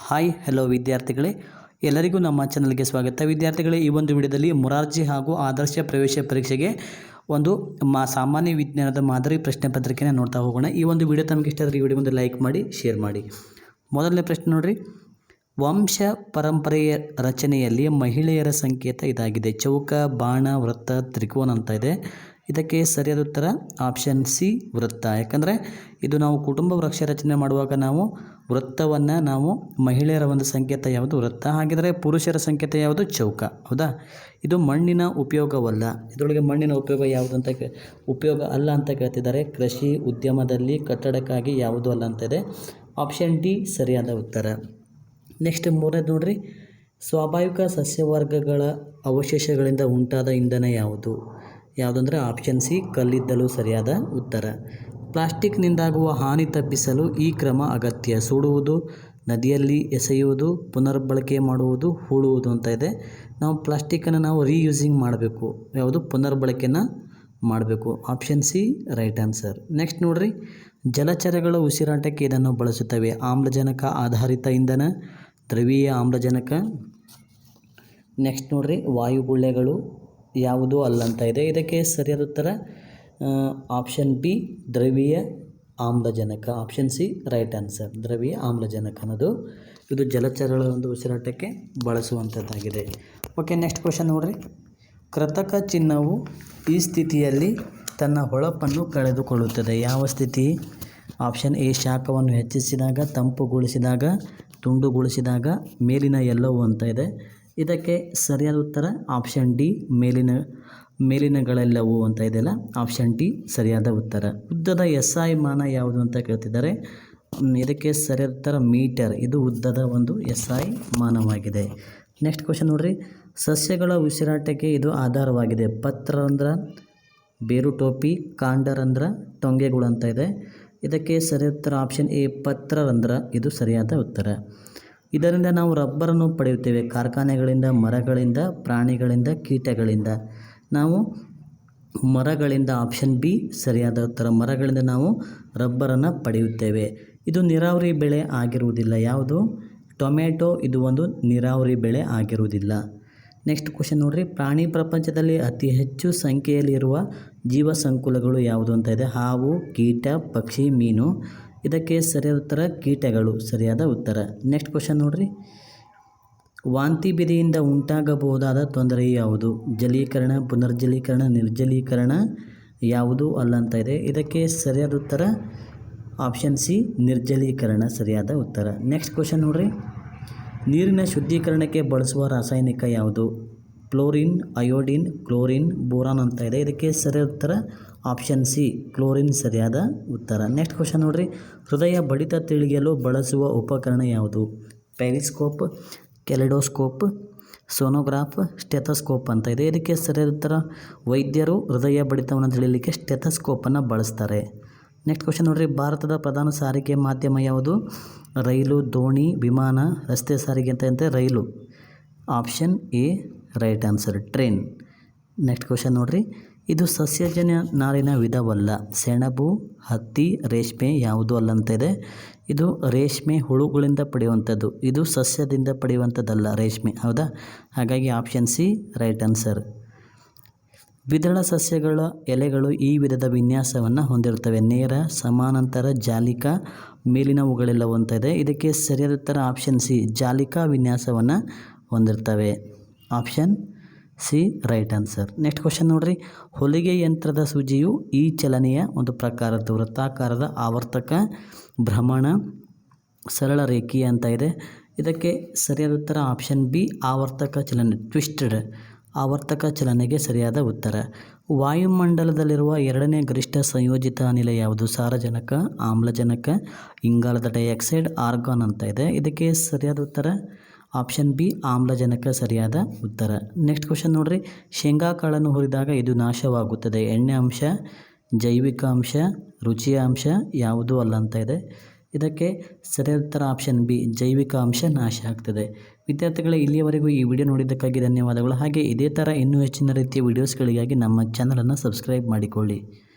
Hi hello ವಿದ್ಯಾರ್ಥಿಗಳೇ. ಎಲ್ಲರಿಗೂ ನಮ್ಮ ಚಾನಲ್ಗೆ ಸ್ವಾಗತ. ವಿದ್ಯಾರ್ಥಿಗಳೇ, ಈ ಒಂದು ವಿಡಿಯೋದಲ್ಲಿ ಮೊರಾರ್ಜಿ ಹಾಗೂ ಆದರ್ಶ ಪ್ರವೇಶ ಪರೀಕ್ಷೆಗೆ ಒಂದು ಮಾ ಸಾಮಾನ್ಯ ವಿಜ್ಞಾನದ ಮಾದರಿ ಪ್ರಶ್ನೆ ಪತ್ರಿಕೆನ ನೋಡ್ತಾ ಹೋಗೋಣ. ಈ ಒಂದು ವಿಡಿಯೋ ತಮಗೆ ಇಷ್ಟ ಆದರೆ ಈ ವಿಡಿಯೋ ಒಂದು ಲೈಕ್ ಮಾಡಿ ಶೇರ್ ಮಾಡಿ. ಮೊದಲನೇ ಪ್ರಶ್ನೆ ನೋಡಿರಿ. ವಂಶ ಪರಂಪರೆಯ ರಚನೆಯಲ್ಲಿ ಮಹಿಳೆಯರ ಸಂಕೇತ ಇದಾಗಿದೆ. ಚೌಕ, ಬಾಣ, ವೃತ್ತ, ತ್ರಿಕೋನ ಅಂತ ಇದೆ. ಇದಕ್ಕೆ ಸರಿಯಾದ ಉತ್ತರ ಆಪ್ಷನ್ ಸಿ ವೃತ್ತ. ಯಾಕಂದರೆ ಇದು ನಾವು ಕುಟುಂಬ ವೃಕ್ಷ ರಚನೆ ಮಾಡುವಾಗ ನಾವು ವೃತ್ತವನ್ನು ನಾವು ಮಹಿಳೆಯರ ಒಂದು ಸಂಕೇತ ಯಾವುದು? ವೃತ್ತ. ಹಾಗಿದ್ರೆ ಪುರುಷರ ಸಂಕೇತ ಯಾವುದು? ಚೌಕ. ಹೌದಾ? ಇದು ಮಣ್ಣಿನ ಉಪಯೋಗವಲ್ಲ. ಇದರೊಳಗೆ ಮಣ್ಣಿನ ಉಪಯೋಗ ಯಾವುದು ಅಂತ ಉಪಯೋಗ ಅಲ್ಲ ಅಂತ ಕೇಳ್ತಿದ್ದಾರೆ. ಕೃಷಿ ಉದ್ಯಮದಲ್ಲಿ ಕಟ್ಟಡಕ್ಕಾಗಿ ಯಾವುದು ಅಲ್ಲ ಅಂತ ಇದೆ. ಆಪ್ಷನ್ ಡಿ ಸರಿಯಾದ ಉತ್ತರ. ನೆಕ್ಸ್ಟ್ ಮೂರನೇದು ನೋಡ್ರಿ. ಸ್ವಾಭಾವಿಕ ಸಸ್ಯವರ್ಗಗಳ ಅವಶೇಷಗಳಿಂದ ಉಂಟಾದ ಇಂಧನ ಯಾವುದು? ಯಾವುದಂದರೆ ಆಪ್ಷನ್ ಸಿ ಕಲ್ಲಿದ್ದಲು ಸರಿಯಾದ ಉತ್ತರ. ಪ್ಲಾಸ್ಟಿಕ್ನಿಂದಾಗುವ ಹಾನಿ ತಪ್ಪಿಸಲು ಈ ಕ್ರಮ ಅಗತ್ಯ. ಸುಡುವುದು, ನದಿಯಲ್ಲಿ ಎಸೆಯುವುದು, ಪುನರ್ಬಳಕೆ ಮಾಡುವುದು, ಹೂಳುವುದು ಅಂತ ಇದೆ. ನಾವು ಪ್ಲಾಸ್ಟಿಕ್ಕನ್ನು ನಾವು ರೀಯೂಸಿಂಗ್ ಮಾಡಬೇಕು. ಯಾವುದು? ಪುನರ್ಬಳಕೆನ ಮಾಡಬೇಕು. Option C right answer next ನೋಡ್ರಿ. ಜಲಚರಗಳ ಉಸಿರಾಟಕ್ಕೆ ಇದನ್ನು ಬಳಸುತ್ತವೆ. ಆಮ್ಲಜನಕ ಆಧಾರಿತ ಇಂಧನ, ದ್ರವೀಯ ಆಮ್ಲಜನಕ. ನೆಕ್ಸ್ಟ್ ನೋಡ್ರಿ. ವಾಯುಗುಳ್ಳೆಗಳು ಯಾವುದೂ ಅಲ್ಲ ಅಂತ ಇದೆ. ಇದಕ್ಕೆ ಸರಿಯಾದ ಉತ್ತರ ಆಪ್ಷನ್ ಬಿ ದ್ರವೀಯ ಆಮ್ಲಜನಕ. ಆಪ್ಷನ್ ಸಿ ರೈಟ್ ಆನ್ಸರ್ ದ್ರವೀಯ ಆಮ್ಲಜನಕ ಅನ್ನೋದು. ಇದು ಜಲಚರಗಳ ಒಂದು ಉಸಿರಾಟಕ್ಕೆ ಬಳಸುವಂಥದ್ದಾಗಿದೆ. ಓಕೆ ನೆಕ್ಸ್ಟ್ ಕ್ವಶನ್ ನೋಡ್ರಿ. ಕೃತಕ ಚಿನ್ನವು ಈ ಸ್ಥಿತಿಯಲ್ಲಿ ತನ್ನ ಹೊಳಪನ್ನು ಕಳೆದುಕೊಳ್ಳುತ್ತದೆ. ಯಾವ ಸ್ಥಿತಿ? ಆಪ್ಷನ್ ಎ ಶಾಖವನ್ನು ಹೆಚ್ಚಿಸಿದಾಗ, ತಂಪುಗೊಳಿಸಿದಾಗ, ತುಂಡುಗೊಳಿಸಿದಾಗ ಮೇಲಿನ ಎಲ್ಲವೂ ಅಂತ ಇದೆ. ಇದಕ್ಕೆ ಸರಿಯಾದ ಉತ್ತರ ಆಪ್ಷನ್ ಡಿ ಮೇಲಿನ, ಮೇಲಿನಗಳೆಲ್ಲವೂ ಅಂತ ಇದೆಯಲ್ಲ ಆಪ್ಷನ್ ಡಿ ಸರಿಯಾದ ಉತ್ತರ. ಉದ್ದದ ಎಸ್ ಐ ಮಾನ ಯಾವುದು ಅಂತ ಕೇಳ್ತಿದ್ದಾರೆ. ಇದಕ್ಕೆ ಸರಿಯಾದ ಉತ್ತರ ಮೀಟರ್. ಇದು ಉದ್ದದ ಒಂದು ಎಸ್ ಐ ಮಾನವಾಗಿದೆ. ನೆಕ್ಸ್ಟ್ ಕ್ವಶನ್ ನೋಡ್ರಿ. ಸಸ್ಯಗಳ ಉಸಿರಾಟಕ್ಕೆ ಇದು ಆಧಾರವಾಗಿದೆ. ಪತ್ರರಂದ್ರ ಬೇರು ಟೋಪಿ ಕಾಂಡರಂದ್ರ ಟೊಂಗೆಗಳು ಅಂತ ಇದೆ. ಇದಕ್ಕೆ ಸರಿಯಾದ ಆಪ್ಷನ್ ಎ ಪತ್ರರಂದ್ರ ಇದು ಸರಿಯಾದ ಉತ್ತರ. ಇದರಿಂದ ನಾವು ರಬ್ಬರನ್ನು ಪಡೆಯುತ್ತೇವೆ. ಕಾರ್ಖಾನೆಗಳಿಂದ, ಮರಗಳಿಂದ, ಪ್ರಾಣಿಗಳಿಂದ, ಕೀಟಗಳಿಂದ. ನಾವು ಮರಗಳಿಂದ ಆಪ್ಷನ್ ಬಿ ಸರಿಯಾದ ಉತ್ತರ, ಮರಗಳಿಂದ ನಾವು ರಬ್ಬರನ್ನು ಪಡೆಯುತ್ತೇವೆ. ಇದು ನೀರಾವರಿ ಬೆಳೆ ಆಗಿರುವುದಿಲ್ಲ. ಯಾವುದು? ಟೊಮೆಟೊ ಇದು ಒಂದು ನೀರಾವರಿ ಬೆಳೆ ಆಗಿರುವುದಿಲ್ಲ. ನೆಕ್ಸ್ಟ್ ಕ್ವಶನ್ ನೋಡ್ರಿ. ಪ್ರಾಣಿ ಪ್ರಪಂಚದಲ್ಲಿ ಅತಿ ಹೆಚ್ಚು ಸಂಖ್ಯೆಯಲ್ಲಿರುವ ಜೀವ ಸಂಕುಲಗಳು ಯಾವುದು ಅಂತ ಇದೆ? ಹಾವು, ಕೀಟ, ಪಕ್ಷಿ, ಮೀನು. ಇದಕ್ಕೆ ಸರಿಯಾದ ಉತ್ತರ ಕೀಟಗಳು, ಸರಿಯಾದ ಉತ್ತರ. ನೆಕ್ಸ್ಟ್ ಕ್ವಶನ್ ನೋಡ್ರಿ. ವಾಂತಿ ಬಿದಿಯಿಂದ ಉಂಟಾಗಬಹುದಾದ ತೊಂದರೆ ಯಾವುದು? ಜಲೀಕರಣ, ಪುನರ್ಜಲೀಕರಣ, ನಿರ್ಜಲೀಕರಣ ಯಾವುದು ಅಲ್ಲ ಅಂತ ಇದೆ. ಇದಕ್ಕೆ ಸರಿಯಾದ ಉತ್ತರ ಆಪ್ಷನ್ ಸಿ ನಿರ್ಜಲೀಕರಣ, ಸರಿಯಾದ ಉತ್ತರ. ನೆಕ್ಸ್ಟ್ ಕ್ವಶನ್ ನೋಡ್ರಿ. ನೀರಿನ ಶುದ್ಧೀಕರಣಕ್ಕೆ ಬಳಸುವ ರಾಸಾಯನಿಕ ಯಾವುದು? ಫ್ಲೋರಿನ್ ಅಯೋಡಿನ್ ಕ್ಲೋರಿನ್ ಬೋರಾನ್ ಅಂತ ಇದೆ. ಇದಕ್ಕೆ ಸರಿಯಾದ ಉತ್ತರ ಆಪ್ಷನ್ ಸಿ, ಕ್ಲೋರಿನ್ ಸರಿಯಾದ ಉತ್ತರ. ನೆಕ್ಸ್ಟ್ ಕ್ವಶನ್ ನೋಡ್ರಿ. ಹೃದಯ ಬಡಿತ ತಿಳಿಯಲು ಬಳಸುವ ಉಪಕರಣ ಯಾವುದು? ಪೆರಿಸ್ಕೋಪ್, ಕೆಲೆಡೋಸ್ಕೋಪ್, ಸೋನೋಗ್ರಾಫ್, ಸ್ಟೆಥಸ್ಕೋಪ್ ಅಂತ ಇದೆ. ಇದಕ್ಕೆ ಸರಿಯಾದ ಉತ್ತರ? ವೈದ್ಯರು ಹೃದಯ ಬಡಿತವನ್ನು ತಿಳಿಯಲಿಕ್ಕೆ ಸ್ಟೆಥಸ್ಕೋಪನ್ನು ಬಳಸ್ತಾರೆ. ನೆಕ್ಸ್ಟ್ ಕ್ವಶನ್ ನೋಡ್ರಿ. ಭಾರತದ ಪ್ರಧಾನ ಸಾರಿಗೆ ಮಾಧ್ಯಮ ಯಾವುದು? ರೈಲು, ದೋಣಿ, ವಿಮಾನ, ರಸ್ತೆ ಸಾರಿಗೆ ಅಂತ ಅಂತೆ ರೈಲು. Option A, right answer train. Next question ನೋಡ್ರಿ. ಇದು ಸಸ್ಯಜನ್ಯ ನಾರಿನ ವಿಧವಲ್ಲ. ಸೆಣಬು, ಹತ್ತಿ, ರೇಷ್ಮೆ ಯಾವುದು ಅಲ್ಲ ಅಂತ ಇದೆ ಇದು ರೇಷ್ಮೆ ಹುಳುಗಳಿಂದ ಪಡೆಯುವಂಥದ್ದು. ಇದು ಸಸ್ಯದಿಂದ ಪಡೆಯುವಂಥದ್ದಲ್ಲ ರೇಷ್ಮೆ. ಹೌದಾ? ಹಾಗಾಗಿ ಆಪ್ಷನ್ ಸಿ ರೈಟ್ ಆನ್ಸರ್ ದ್ವಿದಳ ಸಸ್ಯಗಳ ಎಲೆಗಳು ಈ ವಿಧದ ವಿನ್ಯಾಸವನ್ನು ಹೊಂದಿರುತ್ತವೆ. ನೇರ, ಸಮಾನಾಂತರ, ಜಾಲಿಕಾ ಮೇಲಿನವುಗಳೆಲ್ಲವೂ ಅಂತ ಇದೆ ಇದಕ್ಕೆ ಸರಿಯಾದ ಉತ್ತರ ಆಪ್ಷನ್ ಸಿ ಜಾಲಿಕಾ ವಿನ್ಯಾಸವನ್ನು ಹೊಂದಿರ್ತವೆ. Option C, right answer. Next question ನೋಡ್ರಿ. ಹೊಲಿಗೆ ಯಂತ್ರದ ಸೂಜಿಯು ಈ ಚಲನೆಯ ಒಂದು ಪ್ರಕಾರದ ವೃತ್ತಾಕಾರದ ಆವರ್ತಕ ಭ್ರಮಣ ಸರಳ ರೇಖೀಯ ಅಂತ ಇದೆ. ಇದಕ್ಕೆ ಸರಿಯಾದ ಉತ್ತರ ಆಪ್ಷನ್ ಬಿ, ಆವರ್ತಕ ಚಲನೆ, ಟ್ವಿಸ್ಟೆಡ್. ಆವರ್ತಕ ಚಲನೆಗೆ ಸರಿಯಾದ ಉತ್ತರ. ವಾಯುಮಂಡಲದಲ್ಲಿರುವ ಎರಡನೇ ಗರಿಷ್ಠ ಸಂಯೋಜಿತ ಅನಿಲ ಯಾವುದು? ಸಾರಜನಕ, ಆಮ್ಲಜನಕ, ಇಂಗಾಲದ ಡೈಆಕ್ಸೈಡ್, ಆರ್ಗಾನ್ ಅಂತ ಇದೆ. ಇದಕ್ಕೆ ಸರಿಯಾದ ಉತ್ತರ ಆಪ್ಷನ್ ಬಿ, ಆಮ್ಲಜನಕ ಸರಿಯಾದ ಉತ್ತರ. ನೆಕ್ಸ್ಟ್ ಕ್ವಶನ್ ನೋಡ್ರಿ. ಶೇಂಗಾ ಕಾಳನ್ನು ಹುರಿದಾಗ ಇದು ನಾಶವಾಗುತ್ತದೆ. ಎಣ್ಣೆ ಅಂಶ, ಜೈವಿಕ ಅಂಶ, ರುಚಿಯ ಅಂಶ ಯಾವುದೂ ಅಲ್ಲ ಅಂತ ಇದೆ. ಇದಕ್ಕೆ ಸರಿಯಾದ ಉತ್ತರ ಆಪ್ಷನ್ ಬಿ, ಜೈವಿಕ ಅಂಶ ನಾಶ ಆಗ್ತದೆ. ವಿದ್ಯಾರ್ಥಿಗಳೇ, ಇಲ್ಲಿಯವರೆಗೂ ಈ ವಿಡಿಯೋ ನೋಡಿದ್ದಕ್ಕಾಗಿ ಧನ್ಯವಾದಗಳು. ಹಾಗೆ ಇದೇ ಥರ ಇನ್ನೂ ಹೆಚ್ಚಿನ ರೀತಿಯ ವಿಡಿಯೋಸ್ಗಳಿಗಾಗಿ ನಮ್ಮ ಚಾನಲನ್ನು ಸಬ್ಸ್ಕ್ರೈಬ್ ಮಾಡಿಕೊಳ್ಳಿ.